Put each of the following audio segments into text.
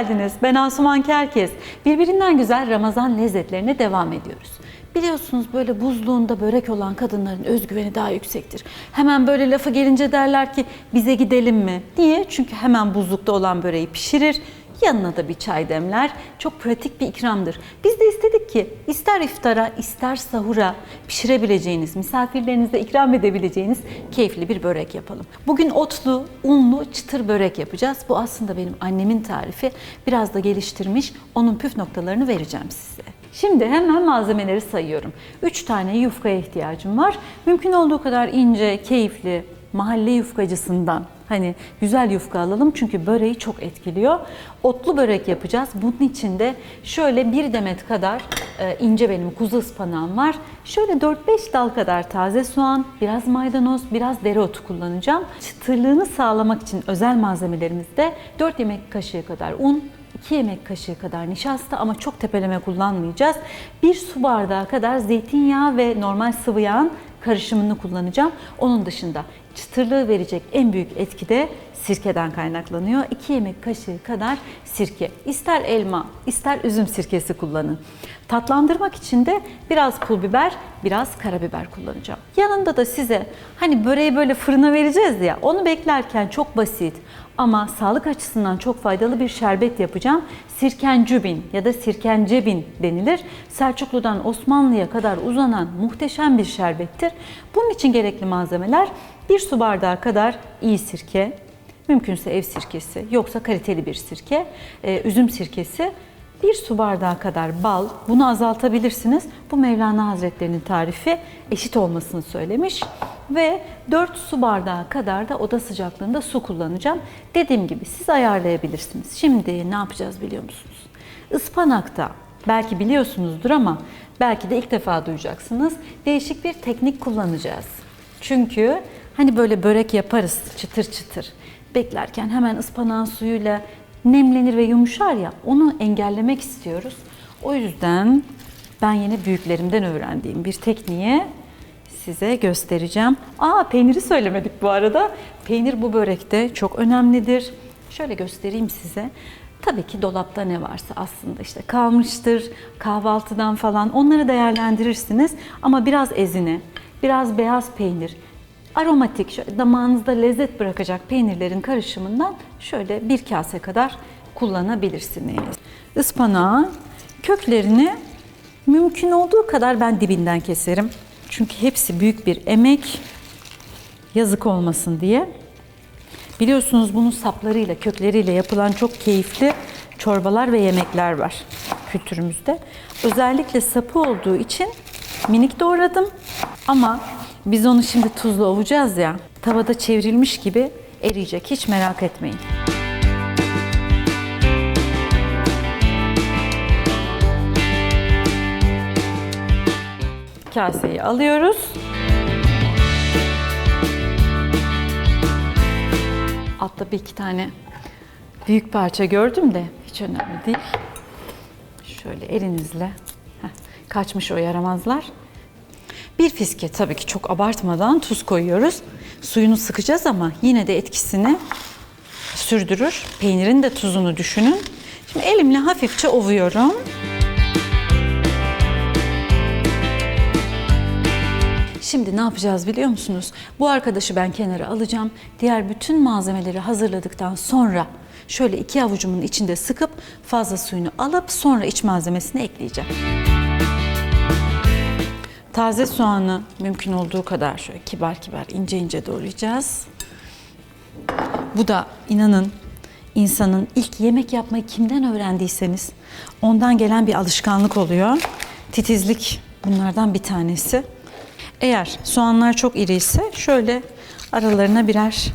Geldiniz. Ben Asuman Kerkez. Birbirinden güzel Ramazan lezzetlerine devam ediyoruz. Biliyorsunuz böyle buzluğunda börek olan kadınların özgüveni daha yüksektir. Hemen böyle lafı gelince derler ki bize gidelim mi? Niye? Çünkü hemen buzlukta olan böreği pişirir, Yanına da bir çay demler. Çok pratik bir ikramdır. Biz de istedik ki ister iftara ister sahura pişirebileceğiniz, misafirlerinize ikram edebileceğiniz keyifli bir börek yapalım. Bugün otlu, unlu, çıtır börek yapacağız. Bu aslında benim annemin tarifi. Biraz da geliştirmiş. Onun püf noktalarını vereceğim size. Şimdi hemen malzemeleri sayıyorum. 3 tane yufkaya ihtiyacım var. Mümkün olduğu kadar ince, keyifli, mahalle yufkacısından Hani güzel yufka alalım çünkü böreği çok etkiliyor. Otlu börek yapacağız. Bunun için de şöyle bir demet kadar e, ince benim kuzu ıspanağım var. Şöyle 4-5 dal kadar taze soğan, biraz maydanoz, biraz dereotu kullanacağım. Çıtırlığını sağlamak için özel malzemelerimizde 4 yemek kaşığı kadar un, 2 yemek kaşığı kadar nişasta ama çok tepeleme kullanmayacağız. 1 su bardağı kadar zeytinyağı ve normal sıvı yağın karışımını kullanacağım. Onun dışında çıtırlığı verecek en büyük etki de sirkeden kaynaklanıyor. 2 yemek kaşığı kadar sirke. İster elma, ister üzüm sirkesi kullanın. Tatlandırmak için de biraz pul biber, biraz karabiber kullanacağım. Yanında da size hani böreği böyle fırına vereceğiz ya onu beklerken çok basit ama sağlık açısından çok faydalı bir şerbet yapacağım. Sirkencübin ya da sirkencebin denilir. Selçuklu'dan Osmanlı'ya kadar uzanan muhteşem bir şerbettir. Bunun için gerekli malzemeler 1 su bardağı kadar iyi sirke, mümkünse ev sirkesi, yoksa kaliteli bir sirke, e, üzüm sirkesi, 1 su bardağı kadar bal, bunu azaltabilirsiniz. Bu Mevlana Hazretlerinin tarifi eşit olmasını söylemiş. Ve 4 su bardağı kadar da oda sıcaklığında su kullanacağım. Dediğim gibi siz ayarlayabilirsiniz. Şimdi ne yapacağız biliyor musunuz? Ispanakta belki biliyorsunuzdur ama belki de ilk defa duyacaksınız. Değişik bir teknik kullanacağız. Çünkü hani böyle börek yaparız çıtır çıtır. Beklerken hemen ıspanağın suyuyla nemlenir ve yumuşar ya onu engellemek istiyoruz. O yüzden ben yine büyüklerimden öğrendiğim bir tekniğe size göstereceğim. Aa peyniri söylemedik bu arada. Peynir bu börekte çok önemlidir. Şöyle göstereyim size. Tabii ki dolapta ne varsa aslında işte kalmıştır, kahvaltıdan falan onları değerlendirirsiniz. Ama biraz ezine, biraz beyaz peynir, aromatik, damağınızda lezzet bırakacak peynirlerin karışımından şöyle bir kase kadar kullanabilirsiniz. Ispanağı köklerini mümkün olduğu kadar ben dibinden keserim. Çünkü hepsi büyük bir emek. Yazık olmasın diye. Biliyorsunuz bunun saplarıyla, kökleriyle yapılan çok keyifli çorbalar ve yemekler var kültürümüzde. Özellikle sapı olduğu için minik doğradım ama biz onu şimdi tuzla ovacağız ya, tavada çevrilmiş gibi eriyecek. Hiç merak etmeyin. Kaseyi alıyoruz. Altta bir iki tane büyük parça gördüm de hiç önemli değil. Şöyle elinizle heh, kaçmış o yaramazlar. Bir fiske tabii ki çok abartmadan tuz koyuyoruz. Suyunu sıkacağız ama yine de etkisini sürdürür. Peynirin de tuzunu düşünün. Şimdi elimle hafifçe ovuyorum. Şimdi ne yapacağız biliyor musunuz? Bu arkadaşı ben kenara alacağım. Diğer bütün malzemeleri hazırladıktan sonra şöyle iki avucumun içinde sıkıp fazla suyunu alıp sonra iç malzemesini ekleyeceğim. Taze soğanı mümkün olduğu kadar şöyle kibar kibar ince ince doğrayacağız. Bu da inanın insanın ilk yemek yapmayı kimden öğrendiyseniz ondan gelen bir alışkanlık oluyor. Titizlik bunlardan bir tanesi. Eğer soğanlar çok iri ise şöyle aralarına birer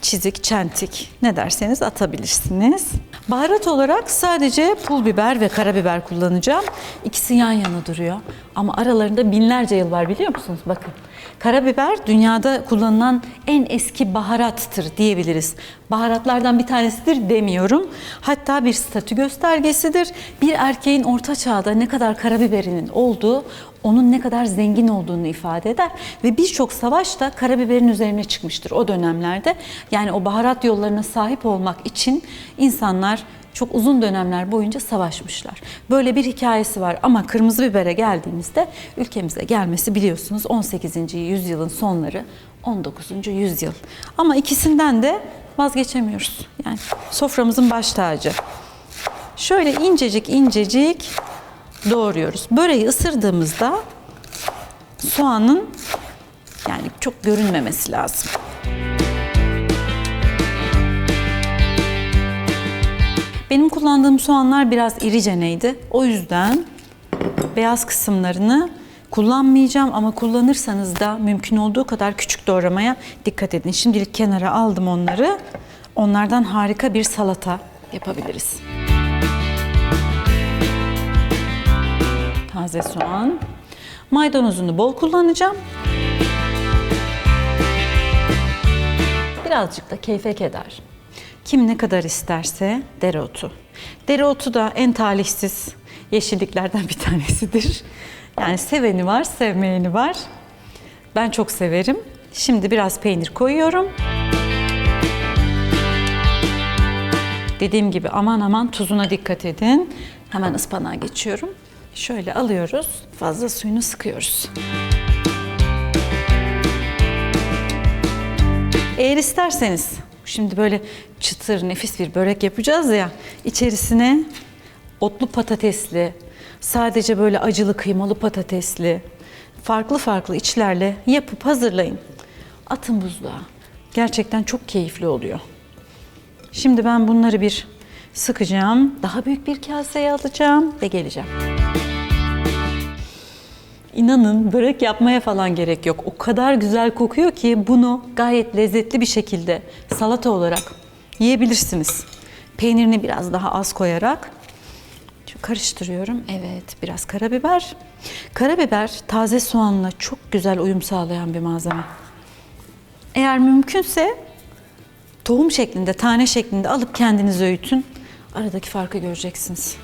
çizik, çentik ne derseniz atabilirsiniz. Baharat olarak sadece pul biber ve karabiber kullanacağım. İkisi yan yana duruyor. Ama aralarında binlerce yıl var biliyor musunuz? Bakın. Karabiber dünyada kullanılan en eski baharattır diyebiliriz. Baharatlardan bir tanesidir demiyorum. Hatta bir statü göstergesidir. Bir erkeğin orta çağda ne kadar karabiberinin olduğu onun ne kadar zengin olduğunu ifade eder ve birçok savaş da karabiberin üzerine çıkmıştır o dönemlerde. Yani o baharat yollarına sahip olmak için insanlar çok uzun dönemler boyunca savaşmışlar. Böyle bir hikayesi var ama kırmızı bibere geldiğimizde ülkemize gelmesi biliyorsunuz 18. yüzyılın sonları 19. yüzyıl. Ama ikisinden de vazgeçemiyoruz. Yani soframızın baş tacı. Şöyle incecik incecik doğruyoruz. Böreği ısırdığımızda soğanın yani çok görünmemesi lazım. Benim kullandığım soğanlar biraz iriceneydi. O yüzden beyaz kısımlarını kullanmayacağım ama kullanırsanız da mümkün olduğu kadar küçük doğramaya dikkat edin. Şimdilik kenara aldım onları. Onlardan harika bir salata yapabiliriz. Taze soğan. Maydanozunu bol kullanacağım. Birazcık da keyfe keder. Kim ne kadar isterse dereotu. Dereotu da en talihsiz yeşilliklerden bir tanesidir. Yani seveni var, sevmeyeni var. Ben çok severim. Şimdi biraz peynir koyuyorum. Dediğim gibi aman aman tuzuna dikkat edin. Hemen ıspanağa geçiyorum. Şöyle alıyoruz. Fazla suyunu sıkıyoruz. Eğer isterseniz şimdi böyle çıtır nefis bir börek yapacağız ya içerisine otlu patatesli, sadece böyle acılı kıymalı patatesli, farklı farklı içlerle yapıp hazırlayın. Atın buzluğa. Gerçekten çok keyifli oluyor. Şimdi ben bunları bir sıkacağım. Daha büyük bir kaseye alacağım ve geleceğim. İnanın börek yapmaya falan gerek yok. O kadar güzel kokuyor ki bunu gayet lezzetli bir şekilde salata olarak yiyebilirsiniz. Peynirini biraz daha az koyarak karıştırıyorum. Evet, biraz karabiber. Karabiber taze soğanla çok güzel uyum sağlayan bir malzeme. Eğer mümkünse tohum şeklinde, tane şeklinde alıp kendiniz öğütün. Aradaki farkı göreceksiniz.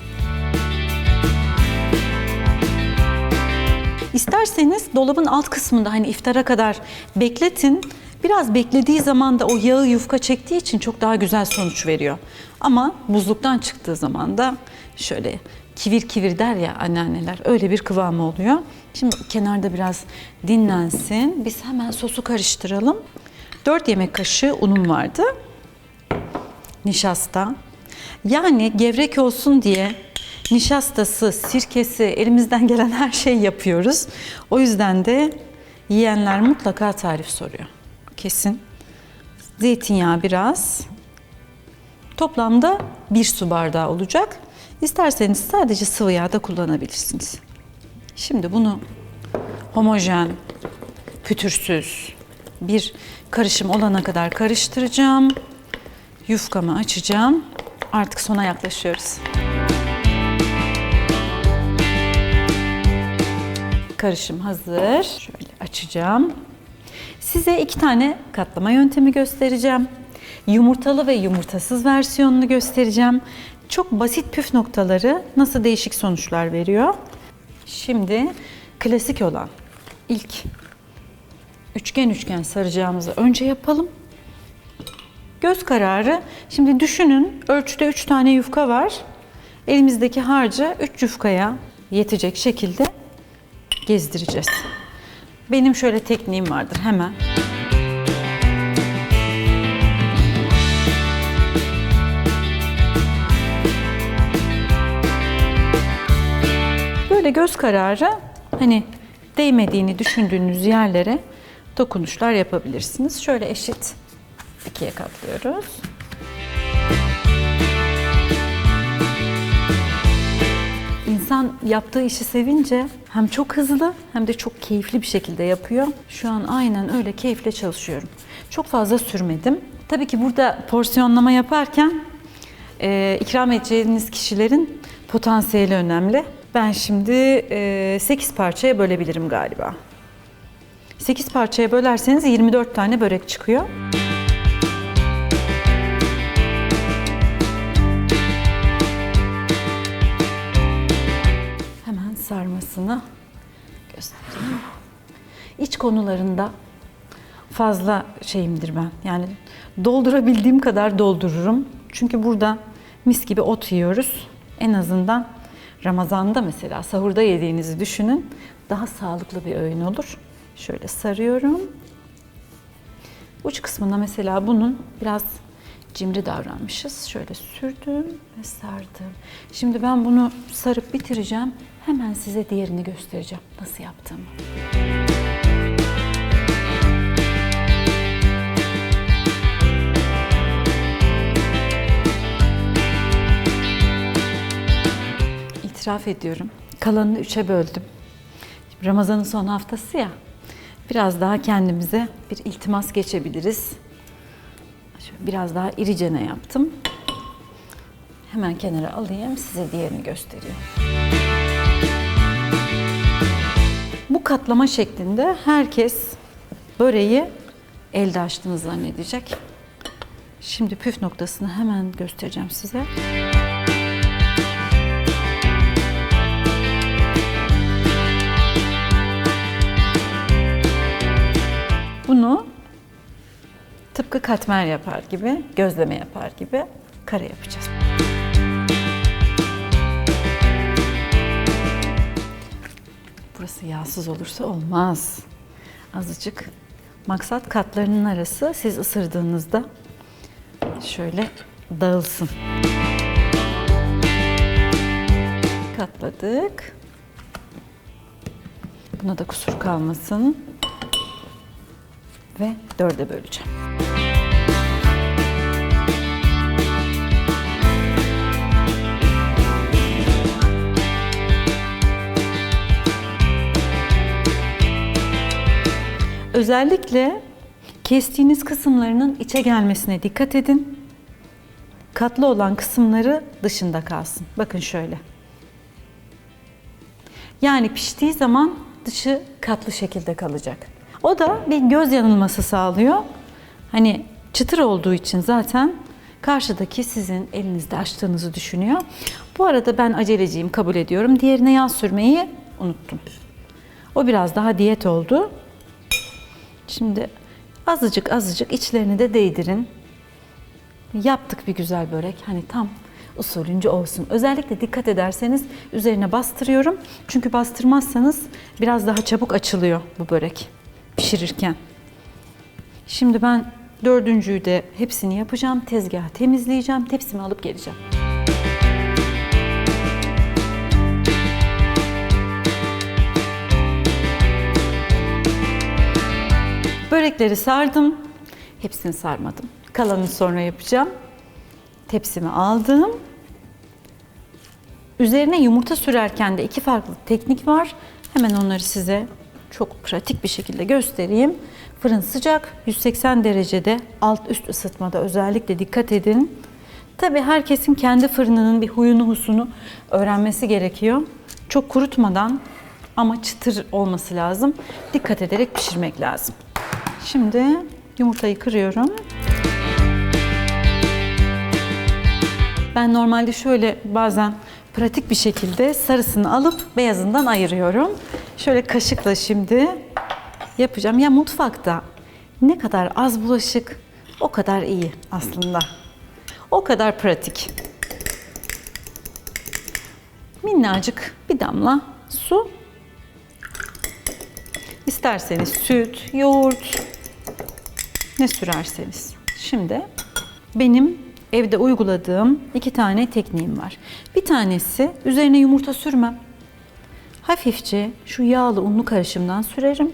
İsterseniz dolabın alt kısmında hani iftara kadar bekletin. Biraz beklediği zaman da o yağı yufka çektiği için çok daha güzel sonuç veriyor. Ama buzluktan çıktığı zaman da şöyle kivir kivir der ya anneanneler öyle bir kıvamı oluyor. Şimdi kenarda biraz dinlensin. Biz hemen sosu karıştıralım. 4 yemek kaşığı unum vardı. Nişasta. Yani gevrek olsun diye nişastası, sirkesi, elimizden gelen her şeyi yapıyoruz. O yüzden de yiyenler mutlaka tarif soruyor. Kesin. Zeytinyağı biraz. Toplamda bir su bardağı olacak. İsterseniz sadece sıvı yağ da kullanabilirsiniz. Şimdi bunu homojen, pütürsüz bir karışım olana kadar karıştıracağım. Yufkamı açacağım. Artık sona yaklaşıyoruz. Karışım hazır. Şöyle açacağım. Size iki tane katlama yöntemi göstereceğim. Yumurtalı ve yumurtasız versiyonunu göstereceğim. Çok basit püf noktaları nasıl değişik sonuçlar veriyor. Şimdi klasik olan ilk üçgen üçgen saracağımızı önce yapalım. Göz kararı. Şimdi düşünün ölçüde 3 tane yufka var. Elimizdeki harcı 3 yufkaya yetecek şekilde gezdireceğiz. Benim şöyle tekniğim vardır hemen. Böyle göz kararı hani değmediğini düşündüğünüz yerlere dokunuşlar yapabilirsiniz. Şöyle eşit ikiye katlıyoruz. İnsan yaptığı işi sevince hem çok hızlı hem de çok keyifli bir şekilde yapıyor. Şu an aynen öyle keyifle çalışıyorum. Çok fazla sürmedim. Tabii ki burada porsiyonlama yaparken e, ikram edeceğiniz kişilerin potansiyeli önemli. Ben şimdi e, 8 parçaya bölebilirim galiba. 8 parçaya bölerseniz 24 tane börek çıkıyor. Sarmasını göstereyim. İç konularında fazla şeyimdir ben. Yani doldurabildiğim kadar doldururum. Çünkü burada mis gibi ot yiyoruz. En azından Ramazan'da mesela sahurda yediğinizi düşünün. Daha sağlıklı bir öğün olur. Şöyle sarıyorum. Uç kısmına mesela bunun biraz cimri davranmışız. Şöyle sürdüm ve sardım. Şimdi ben bunu sarıp bitireceğim. Hemen size diğerini göstereceğim. Nasıl yaptığımı. İtiraf ediyorum. Kalanını üçe böldüm. Ramazan'ın son haftası ya. Biraz daha kendimize bir iltimas geçebiliriz. Şöyle biraz daha iricene yaptım. Hemen kenara alayım, size diğerini göstereyim. Katlama şeklinde herkes böreği elde açtığını zannedecek. Şimdi püf noktasını hemen göstereceğim size. Bunu tıpkı katmer yapar gibi, gözleme yapar gibi kare yapacağız. Burası yağsız olursa olmaz. Azıcık maksat katlarının arası siz ısırdığınızda şöyle dağılsın. Katladık. Buna da kusur kalmasın ve dörde böleceğim. Özellikle kestiğiniz kısımlarının içe gelmesine dikkat edin. Katlı olan kısımları dışında kalsın. Bakın şöyle. Yani piştiği zaman dışı katlı şekilde kalacak. O da bir göz yanılması sağlıyor. Hani çıtır olduğu için zaten karşıdaki sizin elinizde açtığınızı düşünüyor. Bu arada ben aceleciyim kabul ediyorum. Diğerine yağ sürmeyi unuttum. O biraz daha diyet oldu. Şimdi azıcık azıcık içlerini de değdirin. Yaptık bir güzel börek. Hani tam usulünce olsun. Özellikle dikkat ederseniz üzerine bastırıyorum. Çünkü bastırmazsanız biraz daha çabuk açılıyor bu börek pişirirken. Şimdi ben dördüncüyü de hepsini yapacağım. Tezgahı temizleyeceğim. Tepsimi alıp geleceğim. Börekleri sardım. Hepsini sarmadım. Kalanını sonra yapacağım. Tepsimi aldım. Üzerine yumurta sürerken de iki farklı teknik var. Hemen onları size çok pratik bir şekilde göstereyim. Fırın sıcak, 180 derecede alt üst ısıtmada özellikle dikkat edin. Tabii herkesin kendi fırınının bir huyunu husunu öğrenmesi gerekiyor. Çok kurutmadan ama çıtır olması lazım. Dikkat ederek pişirmek lazım. Şimdi yumurtayı kırıyorum. Ben normalde şöyle bazen pratik bir şekilde sarısını alıp beyazından ayırıyorum. Şöyle kaşıkla şimdi yapacağım. Ya mutfakta ne kadar az bulaşık o kadar iyi aslında. O kadar pratik. Minnacık bir damla su. İsterseniz süt, yoğurt, ne sürerseniz. Şimdi benim evde uyguladığım iki tane tekniğim var. Bir tanesi üzerine yumurta sürmem. Hafifçe şu yağlı unlu karışımdan sürerim.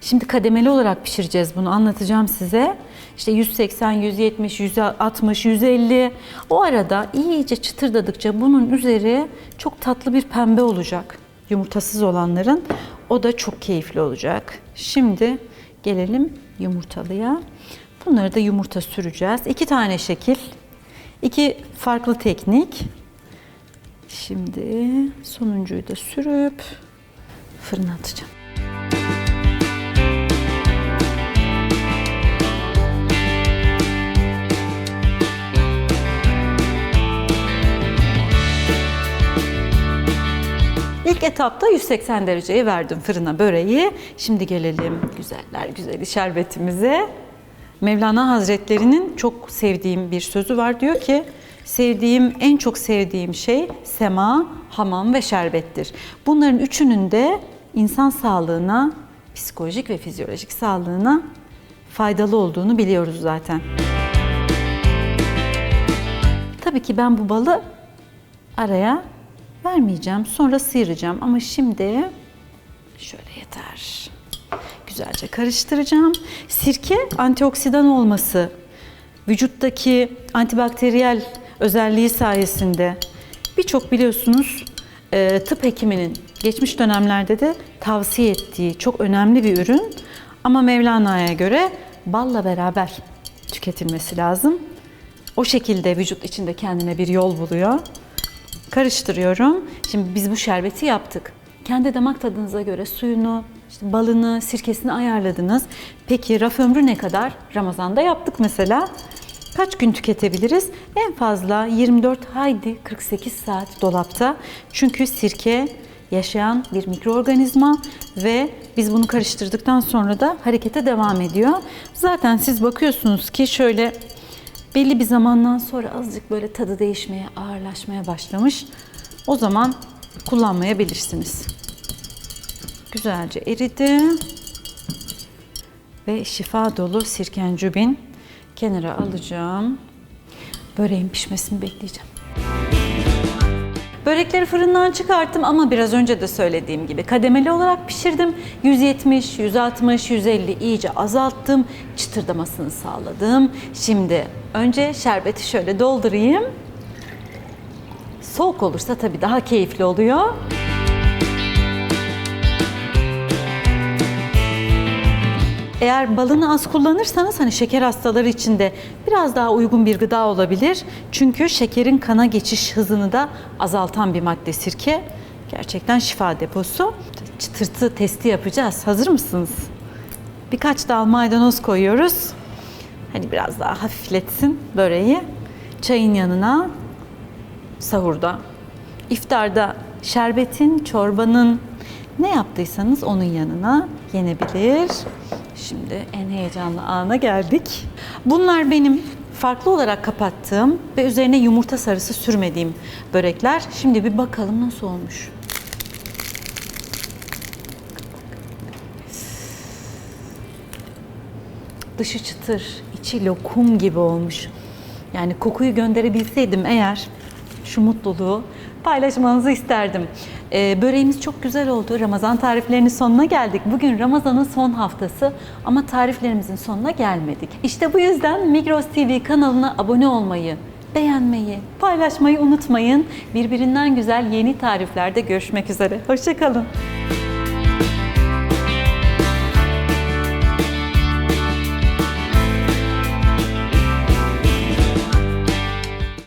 Şimdi kademeli olarak pişireceğiz bunu anlatacağım size. İşte 180, 170, 160, 150 o arada iyice çıtırdadıkça bunun üzeri çok tatlı bir pembe olacak. Yumurtasız olanların o da çok keyifli olacak. Şimdi gelelim yumurtalıya. Bunları da yumurta süreceğiz. İki tane şekil, iki farklı teknik. Şimdi sonuncuyu da sürüp fırına atacağım. İlk etapta 180 dereceye verdim fırına böreği. Şimdi gelelim güzeller güzeli şerbetimize. Mevlana Hazretleri'nin çok sevdiğim bir sözü var. Diyor ki sevdiğim, en çok sevdiğim şey sema, hamam ve şerbettir. Bunların üçünün de insan sağlığına, psikolojik ve fizyolojik sağlığına faydalı olduğunu biliyoruz zaten. Tabii ki ben bu balı araya vermeyeceğim. Sonra sıyıracağım ama şimdi şöyle yeter. Güzelce karıştıracağım. Sirke antioksidan olması, vücuttaki antibakteriyel özelliği sayesinde birçok biliyorsunuz e, tıp hekiminin geçmiş dönemlerde de tavsiye ettiği çok önemli bir ürün. Ama Mevlana'ya göre balla beraber tüketilmesi lazım. O şekilde vücut içinde kendine bir yol buluyor. Karıştırıyorum. Şimdi biz bu şerbeti yaptık. Kendi damak tadınıza göre suyunu, işte balını, sirkesini ayarladınız. Peki raf ömrü ne kadar? Ramazan'da yaptık mesela. Kaç gün tüketebiliriz? En fazla 24 haydi 48 saat dolapta. Çünkü sirke yaşayan bir mikroorganizma ve biz bunu karıştırdıktan sonra da harekete devam ediyor. Zaten siz bakıyorsunuz ki şöyle belli bir zamandan sonra azıcık böyle tadı değişmeye, ağırlaşmaya başlamış. O zaman kullanmayabilirsiniz. Güzelce eridi. Ve şifa dolu sirkencübin kenara alacağım. Böreğin pişmesini bekleyeceğim. Börekleri fırından çıkarttım ama biraz önce de söylediğim gibi kademeli olarak pişirdim. 170, 160, 150 iyice azalttım. Çıtırdamasını sağladım. Şimdi önce şerbeti şöyle doldurayım. Soğuk olursa tabii daha keyifli oluyor. Eğer balını az kullanırsanız hani şeker hastaları için de biraz daha uygun bir gıda olabilir. Çünkü şekerin kana geçiş hızını da azaltan bir madde sirke. Gerçekten şifa deposu. Çıtırtı testi yapacağız. Hazır mısınız? Birkaç dal maydanoz koyuyoruz. Hani biraz daha hafifletsin böreği. Çayın yanına sahurda, iftarda şerbetin, çorbanın ne yaptıysanız onun yanına yenebilir. Şimdi en heyecanlı ana geldik. Bunlar benim farklı olarak kapattığım ve üzerine yumurta sarısı sürmediğim börekler. Şimdi bir bakalım nasıl olmuş. Dışı çıtır, içi lokum gibi olmuş. Yani kokuyu gönderebilseydim eğer şu mutluluğu paylaşmanızı isterdim. Ee, böreğimiz çok güzel oldu. Ramazan tariflerinin sonuna geldik. Bugün Ramazan'ın son haftası ama tariflerimizin sonuna gelmedik. İşte bu yüzden Migros TV kanalına abone olmayı, beğenmeyi, paylaşmayı unutmayın. Birbirinden güzel yeni tariflerde görüşmek üzere. Hoşçakalın.